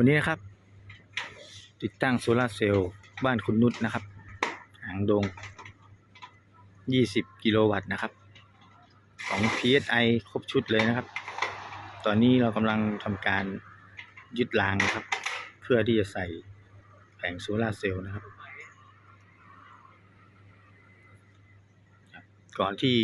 วันนี้นะครับ ติดตั้งโซลาร์เซลล์บ้านคุณนุชนะครับ หางดง 20 กิโลวัตต์นะครับ ของ PSI ครบชุดเลยนะครับ ตอนนี้เรากำลังทำการยึดรางนะครับ เพื่อที่จะใส่แผงโซลาร์เซลล์นะครับ ก่อนที่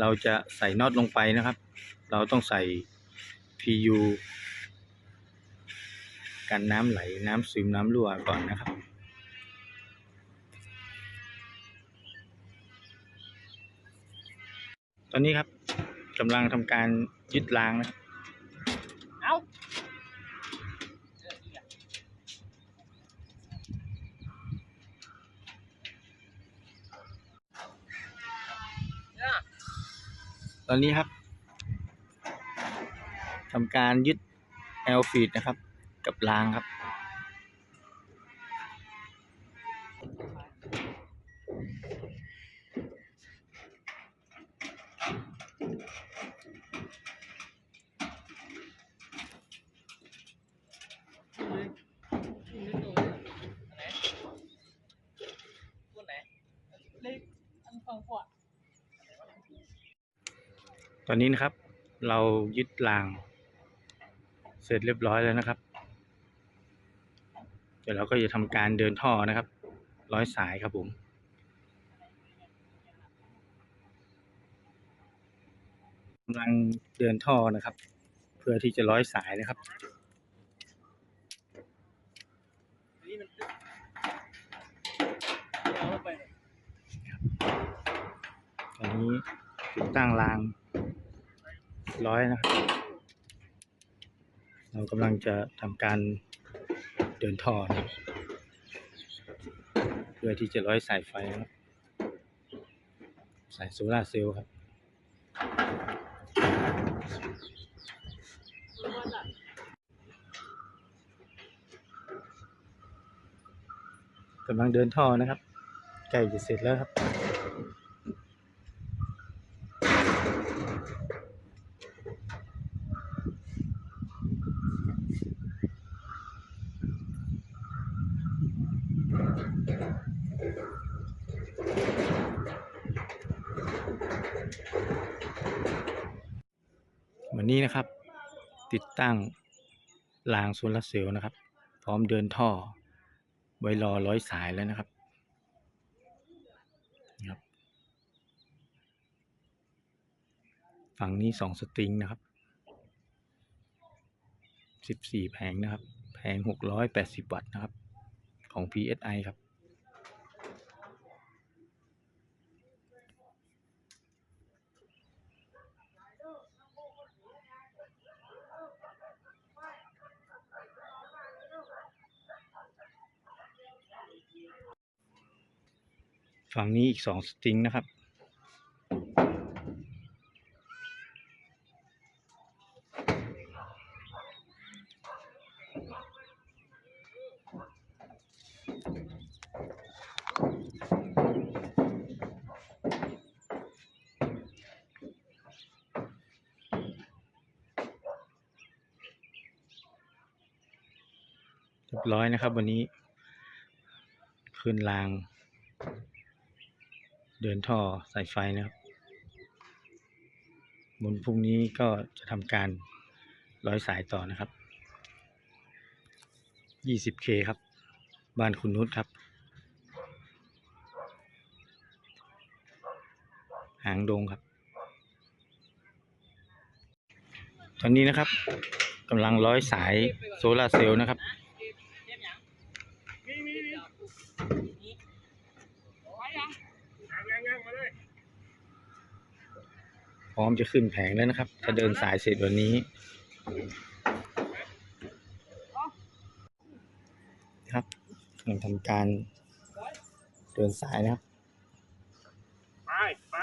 เราจะใส่น็อตลงไปนะครับ เราต้องใส่ PU กันน้ำไหลน้ำซึมน้ำรั่วก่อนนะครับ ตอนนี้ครับกำลังทำการยึดรางนะครับเอาตอนนี้ครับทำการยึดแอลฟีดนะครับ กับรางครับตัวไหนเล็กอันฝั่งขวาตอนนี้นะครับ เรายึดราง เสร็จเรียบร้อยแล้วนะครับ ดี๋ยวเราก็จะทำการเดินท่อนะครับ ร้อยสายครับผมกำลังเดินท่อนะครับ เพื่อที่จะร้อยสายนะครับอันนี้ตอนนี้ติดตั้งรางร้อยนะครับ เรากำลังจะทำการ เดินท่อนะเพื่อที่จะร้อยสายไฟครับสายโซลาร์เซลล์ครับกำลังเดินท่อนะครับ ใกล้จะเสร็จแล้วครับ วันนี้นะครับ ตั้งรางโซลาร์เซลล์นะครับ พร้อมเดินท่อ ไว้รอร้อยสายแล้วนะครับนี่ครับ ฝั่งนี้สองสตริงนะครับสิบสี่แผงนะครับ แผงหกร้อยแปดสิบวัตต์นะครับ ของ PSI ครับ ฝั่งนี้อีกสองสตริงนะครับ เรียบร้อยนะครับวันนี้ ขึ้นราง เดินท่อสายไฟนะครับบนพรุ่งนี้ก็จะทำการร้อยสายต่อนะครับ 20K ครับ บ้านคุณนุชครับ หางดงครับ ตอนนี้นะครับกำลังร้อยสายโซลาร์เซลล์นะครับ เทียบยังมีมีมีมีไปยังยังยังมาเลย พร้อมจะขึ้นแผงแล้วนะครับถ้าเดินสายเสร็จวันนี้ ครับกำลังทำการเดินสายนะครับ ไป ไป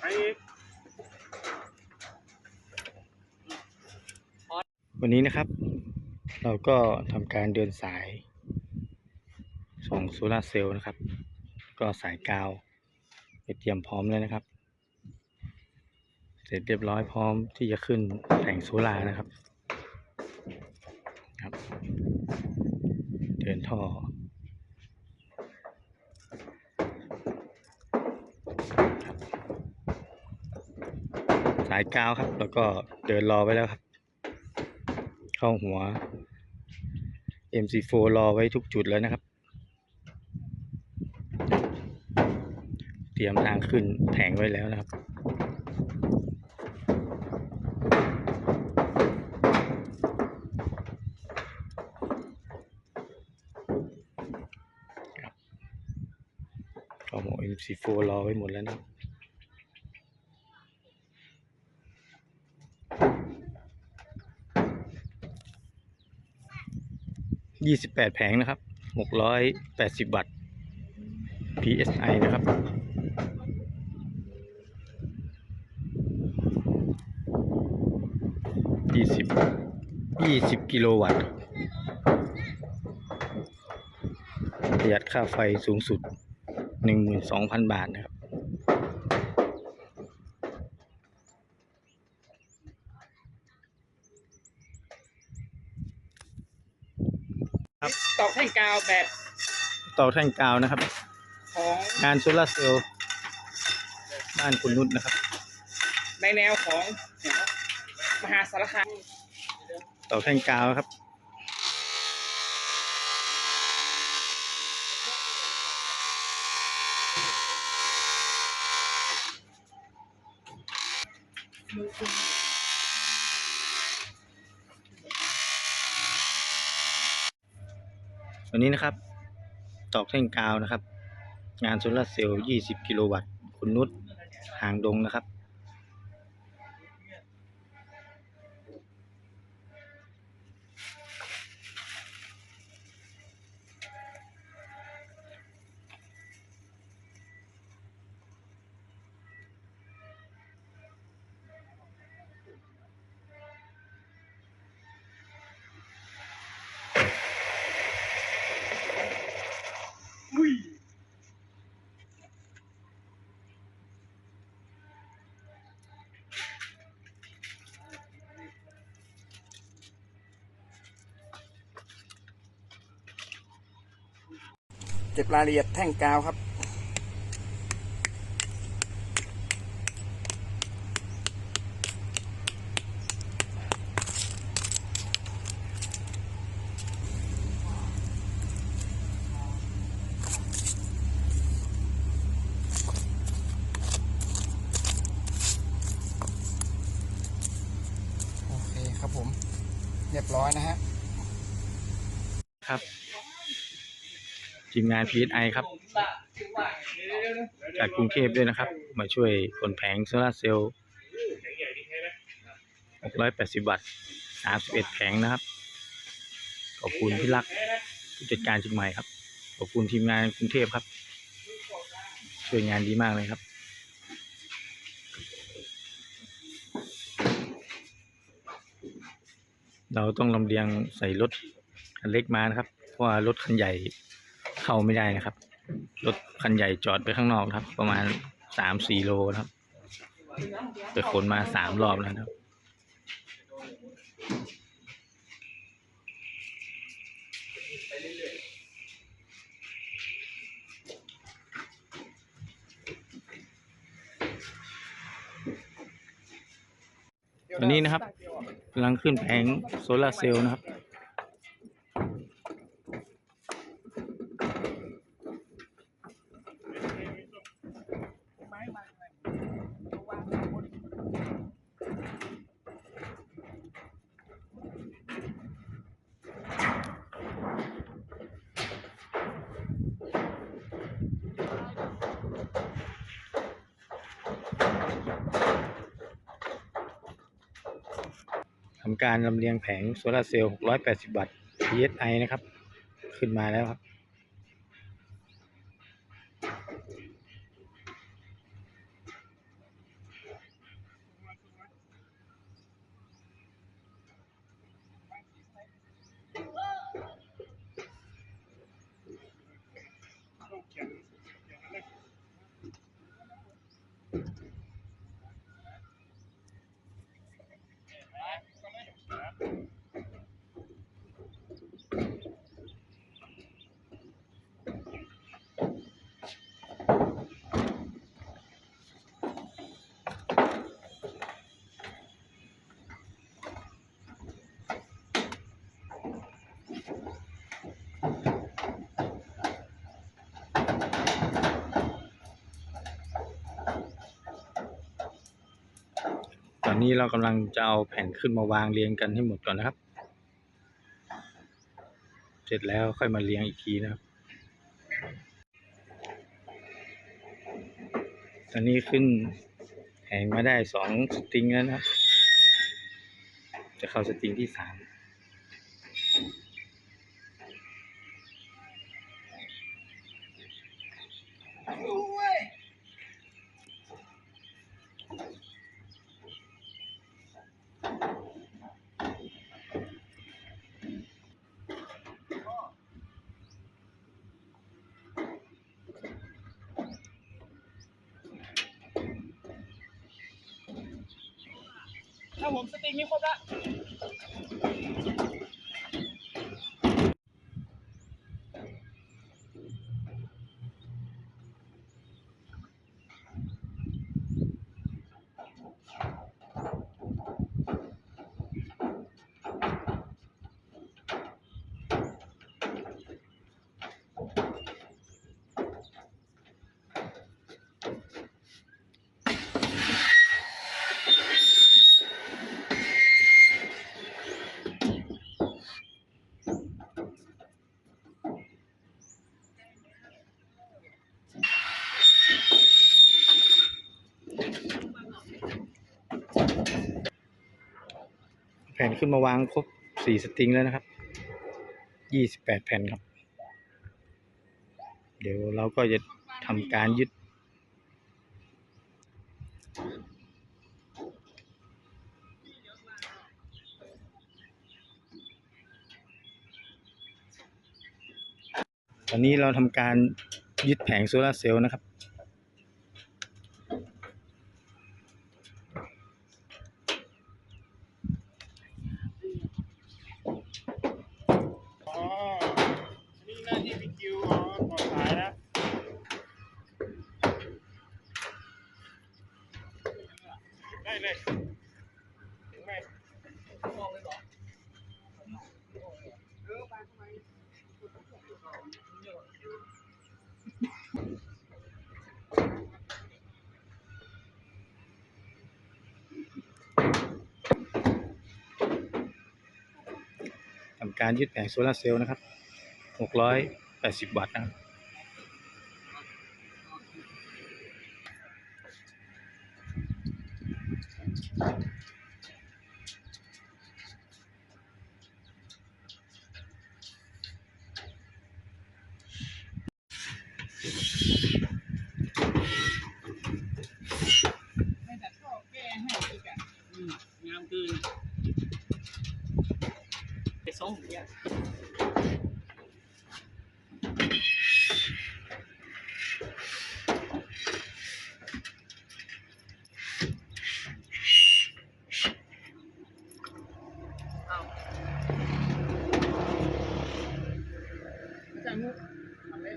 ไปอีกวันนี้นะครับ เราก็ทำการเดินสายส่งโซลาร์เซลล์นะครับ ก็สายกาว เตรียมพร้อมแล้วนะครับ เสร็จเรียบร้อยพร้อมที่จะขึ้นแต่งโซลานะครับครับ เดินท่อสายกาวครับ แล้วก็เดินรอไว้แล้วครับ เข้าหัว MC4 รอไว้ทุกจุดแล้วนะครับ รียมทางขึ้นแผงไว้แล้วนะครับเข้าหัว MC4 รอไว้หมดแล้วนะยี่สิบแปดแผงนะครับหกร้อยแปดสิบวัตต์ PSI นะครับ ยี่สิบ ยี่สิบกิโลวัตต์ประหยัดค่าไฟสูงสุดหนึ่งหมื่นสองพันบาทนะครับ ตอกแท่งกาวแบบต่อแท่งกาวนะครับ ของงานโซลาร์เซลล์บ้านคุณนุชนะครับ ในแนวของมหาสารคาม ต่อแท่งกาวครับ วันนี้นะครับ ตอกแท่งกาวนะครับ งานโซลาเซลล์ 20 กิโลวัตต์คุณนุชหางดงนะครับ เก็บรายละเอียดแท่งกาวครับ โอเคครับผม เรียบร้อยนะฮะ ครับ ทีมงาน PSI ครับ จากกรุงเทพด้วยนะครับ มาช่วยขนแผงโซลาเซลล์680 วัตต์31แผงนะครับ ขอบคุณพี่รักผู้จัดการเชียงใหม่ครับ ขอบคุณทีมงานกรุงเทพครับ ช่วยงานดีมากเลยครับเราต้องลำเลียงใส่รถคันเล็กมานะครับ เพราะว่ารถคันใหญ่ เข้าไม่ได้นะครับ รถคันใหญ่จอดไปข้างนอกครับ ประมาณสามสี่โลครับ ไปขนมาสามรอบแล้วครับตอนนี้นะครับกำลังขึ้นแผงโซลาร์เซลล์นะครับ ทำการลำเลียงแผงโซลาร์เซลล์ 680 วัตต์ PSI นะครับ ขึ้นมาแล้วครับ ตอนนี้เรากำลังจะเอาแผ่นขึ้นมาวางเรียงกันให้หมดก่อนนะครับ เสร็จแล้วค่อยมาเรียงอีกทีนะครับ ตอนนี้ขึ้นแหงมาได้สองสตริงแล้วนะครับ จะเข้าสตริงที่สาม ถ้าผมสติงนี้ครบแล้ว ผ่นขึ้นมาวางครบสี่สตริงแล้วนะครับยี่สิบแปดแผ่นครับ เดี๋ยวเราก็จะทำการยึด ตอนนี้เราทำการยึดแผงโซลาเซลล์นะครับ อ๋อ นี่หน้าที่พี่คิวอ๋อต่อสายแล้ว ได้เลย ถึงไหมมองเลยเหรอเออไปทำไม ทำ การยึดแผงโซลาเซลล์นะครับ 680 วัตต์นะครับ ไม่แต่ก็แก้ให้อีกอะอืมงามเกินไปส่งเนี่ย เอาจังมุกทำเลย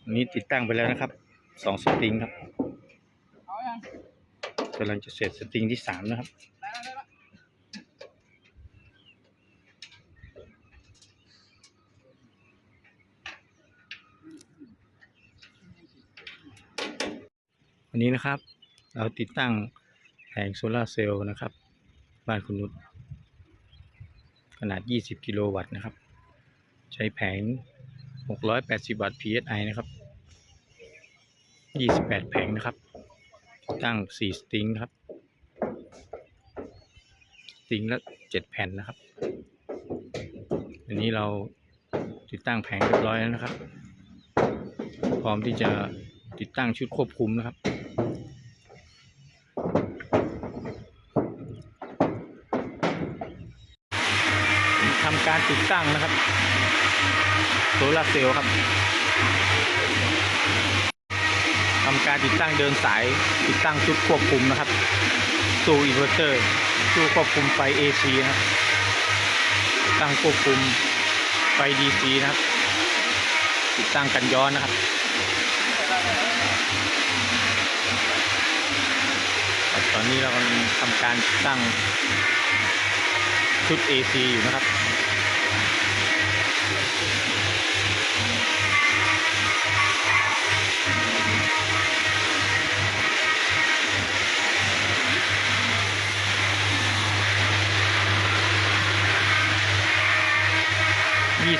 อั นนี้ติดตั้งไปแล้วนะครับสองสตริงครับกำลังจะเสร็จสตริงที่สามนะครับวันนี้นะครับ เราติดตั้งแผงโซลาร์เซลล์นะครับ บ้านคุณนุชขนาด 20 กิโลวัตต์นะครับ ใช้แผง 680 วัตต์ PSI นะครับ ยี่สิบแปดแผงนะครับ ตั้งสี่สติงครับ สติงละเจ็ดแผ่นนะครับ อันนี้เราติดตั้งแผงเรียบร้อยแล้วนะครับ พร้อมที่จะติดตั้งชุดควบคุมนะครับทำการติดตั้งนะครับโซลาเซลล์ครับ ทำการติดตั้งเดินสาย ติดตั้งชุดควบคุมนะครับสู่อินเวอร์เตอร์สู่ควบคุมไฟ AC นะครับตั้งควบคุมไฟ DC นะครับ ติดตั้งกันย้อนนะครับตอนนี้เรากำลังทำการติดตั้งชุด AC อยู่นะครับ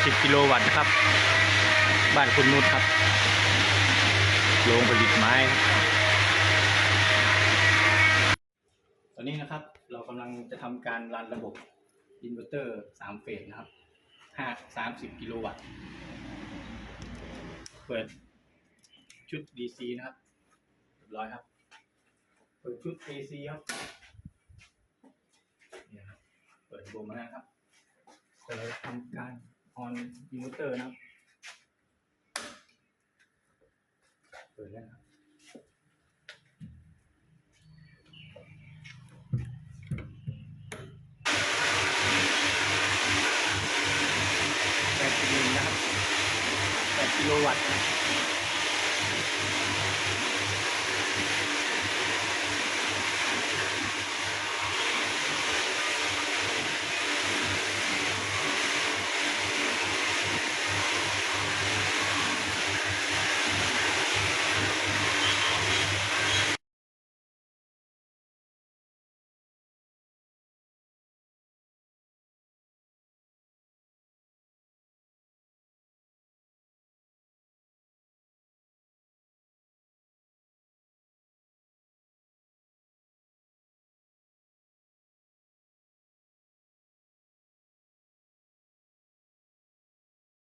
20กิโลวัตต์นะครับ บ้านคุณนุชครับโรงผลิตไม้ครับตอนนี้นะครับเรากำลังจะทำการรันระบบอินเวอร์เตอร์สามเฟสนะครับห้าสามสิบกิโลวัตต์ เปิดชุด DC นะครับเรียบร้อยครับ เปิดชุด AC ครับเนี่ยครับ เปิดบบมาแล้วครับเราจะทำการ ออนอินเวอร์เตอร์นะครับเปิดแล้วนะครับแปดกิโลนะครับแปดกิโลวัตต์นะครับ